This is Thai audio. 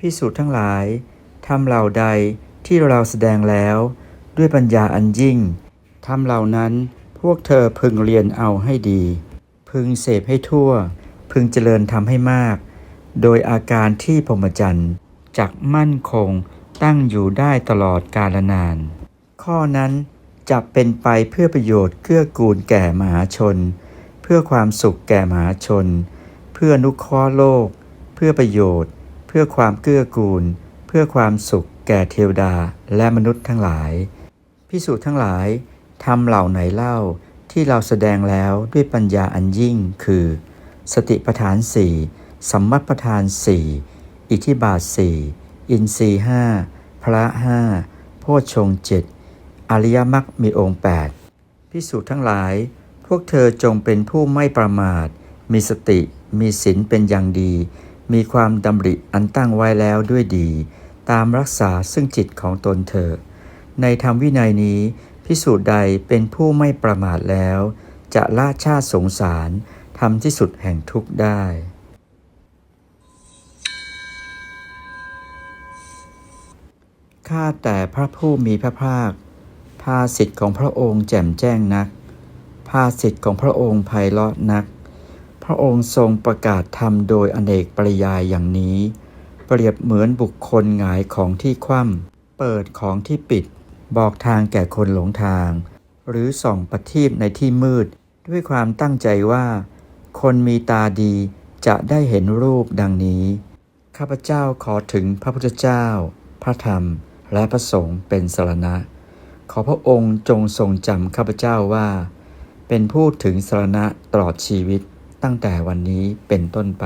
พิสูจน์ทั้งหลายทำเหล่าใดที่เราแสดงแล้ว ด้วยปัญญาอันยิ่งทำเหล่านั้นพวกเธอพึงเรียนเอาให้ดี พึงเสพให้ทั่ว พึงเจริญทำให้มาก โดยอาการที่พรหมจรรย์จักมั่นคงตั้งอยู่ได้ตลอดกาลนาน ข้อนั้นจะเป็นไปเพื่อประโยชน์เกื้อกูลแก่มหาชน เพื่อความสุขแก่มหาชน เพื่อนุเคราะห์โลก เพื่อประโยชน์ เพื่อความเกื้อกูล เพื่อความสุขแก่เทวดาและมนุษย์ทั้งหลาย พิสูจน์ทั้งหลายทำเหล่าไหนเล่าที่เราแสดงแล้วด้วยปัญญาอันยิ่งคือ สติปัฏฐานสี่สัมมัปปทานสี่อิทธิบาทสี่อินทรีห้าพระห้าโพชฌงเจ็ดอริยมรรคมีองค์แปดพิสูจน์ทั้งหลาย พวกเธอจงเป็นผู้ไม่ประมาท มีสติมีศีลเป็นอย่างดี มีความดำริอันตั้งไว้แล้วด้วยดี ตามรักษาซึ่งจิตของตนเธอในธรรมวินัยนี้พิสูจน์ใดเป็นผู้ไม่ประมาทแล้ว จะละชาติสงสารทำที่สุดแห่งทุกข์ได้ข้าแต่พระผู้มีพระภาค ภาสิทธิ์ของพระองค์แจ่มแจ้งนัก ภาสิทธิ์ของพระองค์ไพเราะนัก พระองค์ทรงประกาศธรรมโดยอเนกปริยายอย่างนี้ เปรียบเหมือนบุคคลหงายของที่คว่ำเปิดของที่ปิด บอกทางแก่คนหลงทาง หรือส่องประทีปในที่มืด ด้วยความตั้งใจว่า คนมีตาดีจะได้เห็นรูปดังนี้ ข้าพเจ้าขอถึงพระพุทธเจ้า พระธรรม และพระสงฆ์เป็นสรณะ ขอพระองค์จงทรงจำข้าพเจ้าว่า เป็นผู้ถึงสรณะตลอดชีวิต ตั้งแต่วันนี้เป็นต้นไป